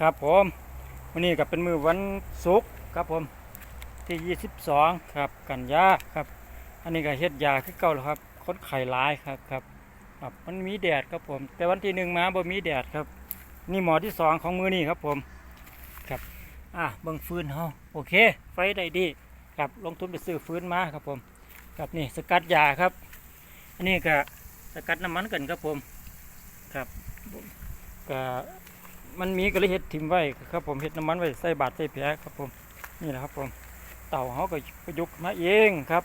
ครับผมวันนี้ก็เป็นมือวันศุกร์ครับผมที่ 22 ครับกันยาครับ อันนี้ก็เฮ็ดยาคือเก่าแล้วครับคนไข้หลายครับครับครับมันมีแดดครับผม แต่วันที่หนึ่งมาบ่มีแดดครับ นี่หมอที่สองของมือนี่ครับผมครับอะเบิ่งฟืนเฮาโอเค ไฟได้ดีครับลงทุนไปซื้อฟืนมาครับผมครับนี่สกัดยาครับ อันนี้ก็สกัดน้ำมันกันครับผมครับก็ มันมีก็เลยเฮ็ดทิมไว้ครับผมเฮ็ดน้ำมันไว้ใส่บาตรใส่แผลครับผมนี่แหละครับผม เต่าเขาก็ประยุกต์มาเองครับ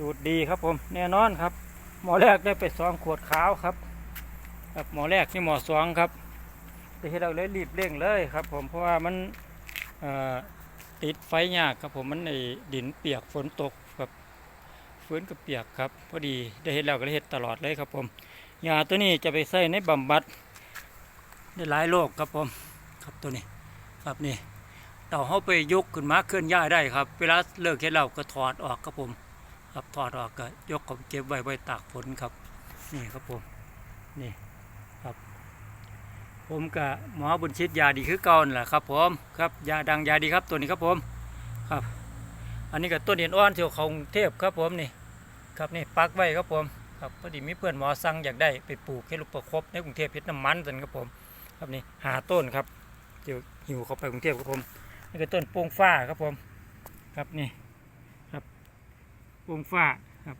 ดูดดีครับผมแน่นอนครับ หมอแรกได้ไปสองขวดขาวครับครับหมอแรกนี่หมอสองครับแต่ที่เราเลยรีบเร่งเลยครับผมเพราะว่ามันติดไฟยากครับผมมันในดินเปียกฝนตกครับฟื้นกับเปียกครับพอดีได้เห็นแล้วก็เลยเห็ดตลอดเลยครับผมยาตัวนี้จะไปใส่ในบำบัด ได้หลายโรคครับผมครับตัวนี้ครับนี่เต่าเขาไปยกขึ้นมาเคลื่อนย้ายได้ครับ เวลาเลิกเฮ็ดแล้วก็ถอดออกครับผม ครับถอดออกก็ยกขาไปเก็บไว้ไว้ตากฝนครับ นี่ครับผมนี่ครับ ผมกับหมอบุญชิตยาดีคือเก่านั่นแหละครับผมครับยาดังยาดีครับตัวนี้ครับผมครับ อันนี้ก็ต้นเห็นอ้อนเที่ยวขากรุงเทพครับผมนี่ครับนี่ปักไว้ครับผมครับพอดีมีเพื่อนหมอสั่งอยากได้ไปปลูกให้ลูกประคบในกรุงเทพเพชรน้ำมันสันครับผม ครับนี่หาต้นครับเดี๋ยวหิวเขาไปกรุงเทพครับผมนี่ก็ต้นโป่งฟ้าครับผมครับนี่ครับโป่งฟ้าครับ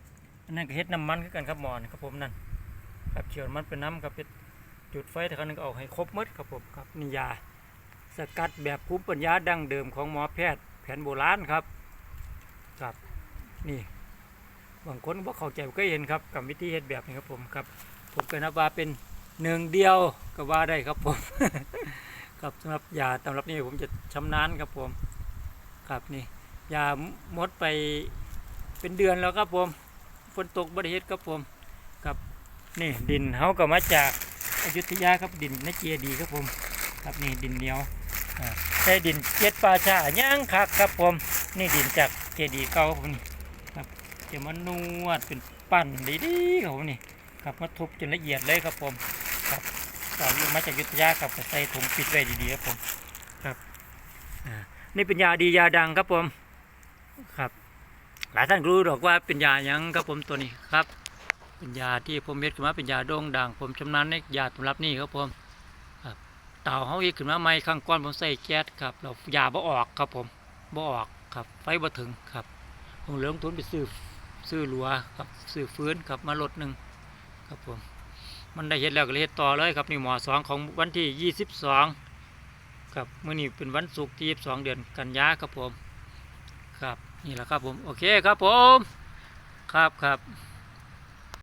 อันนั้นก็เฮ็ดน้ำมันกันครับหมอนครับผมนั่นครับเฉียวมันเป็นน้ำครับเป็นจุดไฟแต่ครั้งนึงก็เอาให้ครบมดครับผมครับนี่ยาสกัดแบบภูมิปัญญาดั้งเดิมของหมอแพทย์แผนโบราณครับครับนี่บางคนบ่เข้าใจก็เห็นครับกับวิธีเฮ็ดแบบนี้ครับผมครับผมก็นับว่าเป็น หนึ่งเดียวก็ว่าได้ครับผมครับสำหรับยาตำรับนี้ผมจะชำนาญครับผมครับนี่ยาหมดไปเป็นเดือนแล้วครับผมฝนตกบริเฮ็ดครับผมครับนี่ดินเขาก็มาจากอยุธยาครับดินนเจียดีครับผม ครับนี่ดินเหนียวใช้ดินเจ็ดป่าชาย่างคักครับผม นี่ดินจากเจดีย์เก่าครับผมนี่ครับจะมานวดเป็นปั้นดีๆครับผมนี่ครับมาทุบจนละเอียดเลยครับผม ครับต่อลงมาจากยุทธยาครับใส่ถุงปิดไว้ดีๆครับผมครับนี่เป็นยาดียาดังครับผมครับ หลายท่านรู้หรอกว่าเป็นยาหยังครับผมตัวนี้ครับ เป็นยาที่ผมเม็ดขึ้นมาเป็นยาโด่งดัง ผมชำนาญในยาตำรับนี่ครับผมครับเต่าเขาอีกขึ้นมาใหม่ข้างก้อนผมใส่แก๊สครับเรายาบ่ออกครับผมบ่ออกครับไฟบ่ถึงครับผมเลยลงทุนไปซื้อซื้อหลัวครับซื้อฟื้นครับมาลดหนึ่งครับผม มันได้เห็ดแล้วก็เลยเฮ็ดต่อเลยครับนี่หมอสองของวันที่ยี่สิบสองครับมื่อนี้เป็นวันศุกร์ที่ยี่สิบสองเดือนกันยาครับผม ครับนี่แหละครับผม โอเคครับผม ครับครับ